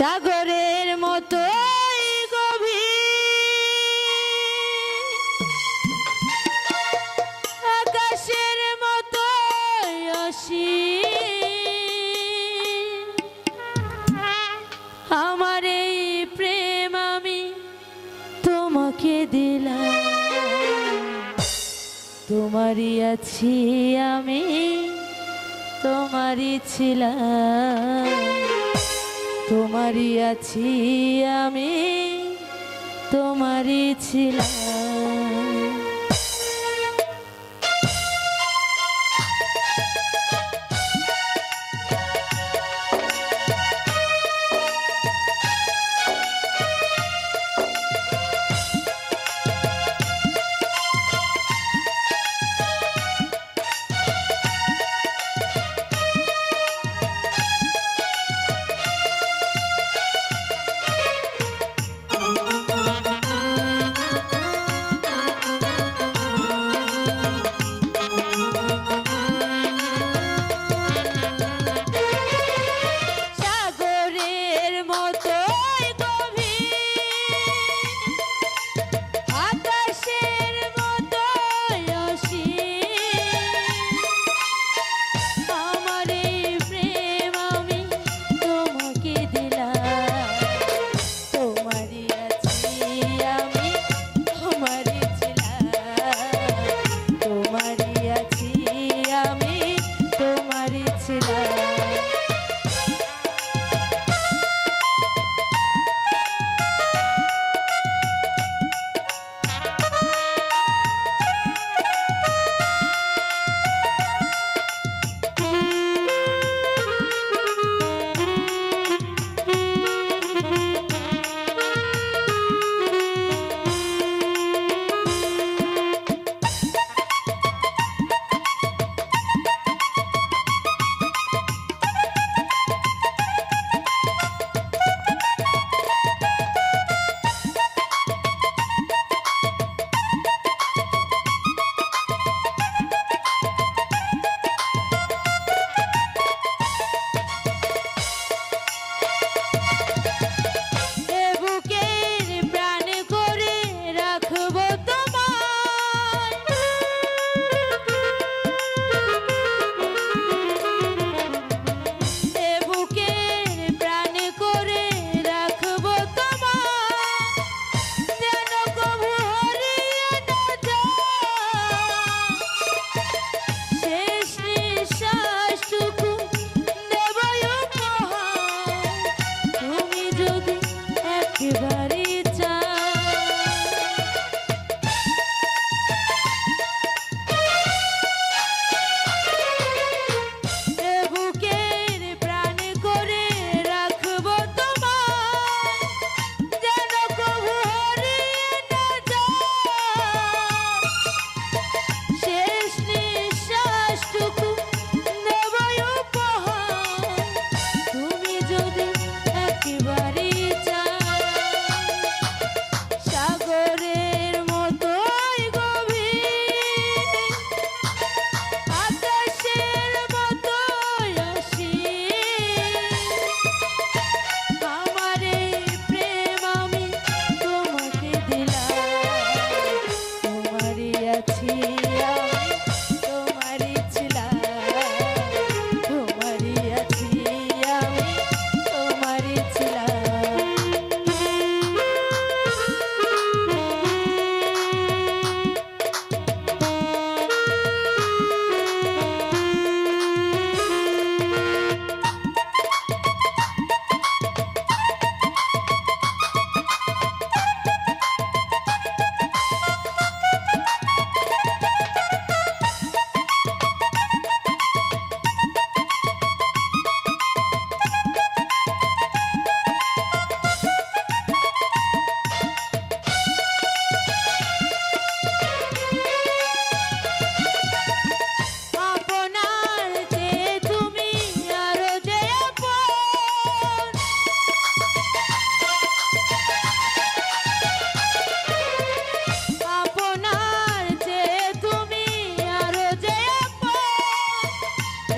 সাগরের মতো আকাশের মতো আমার এই প্রেম আমি তোমাকে দিলাম। তোমারই আছি আমি, তোমারই ছিলাম। তোমারই আছি আমি তোমারই ছিলাম।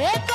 Arepa.